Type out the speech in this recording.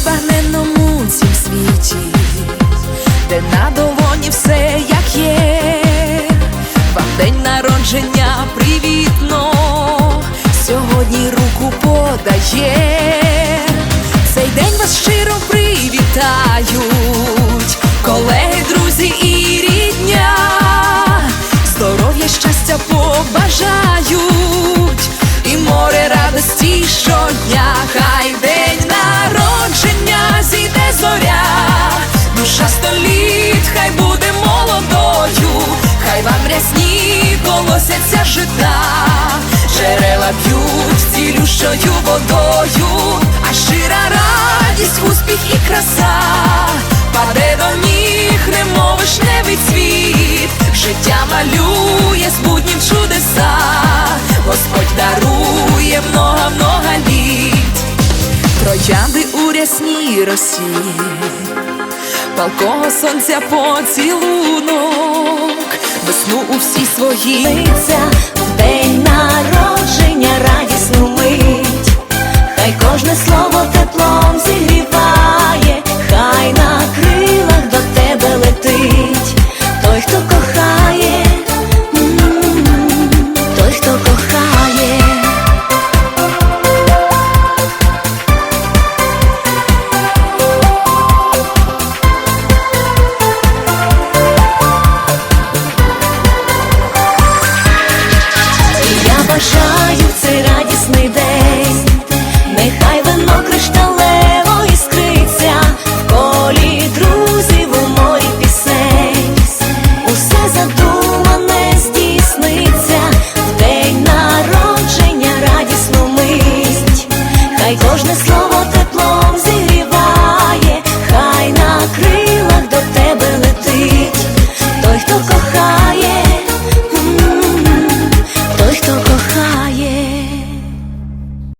незбагненному цім світі, де на долоні все як є, вам день народження привітно, сьогодні руку подає, колосяться жита, джерела п'ють цілющою водою, а щира радість, успіх і краса, паде до ніг, немов вишневий цвіт, життя малює з буднім чудеса, Господь дарує много-много літ, троянди у рясній росі, палкого сонця поцілунок, весну свої. Лиця хай кожне слово.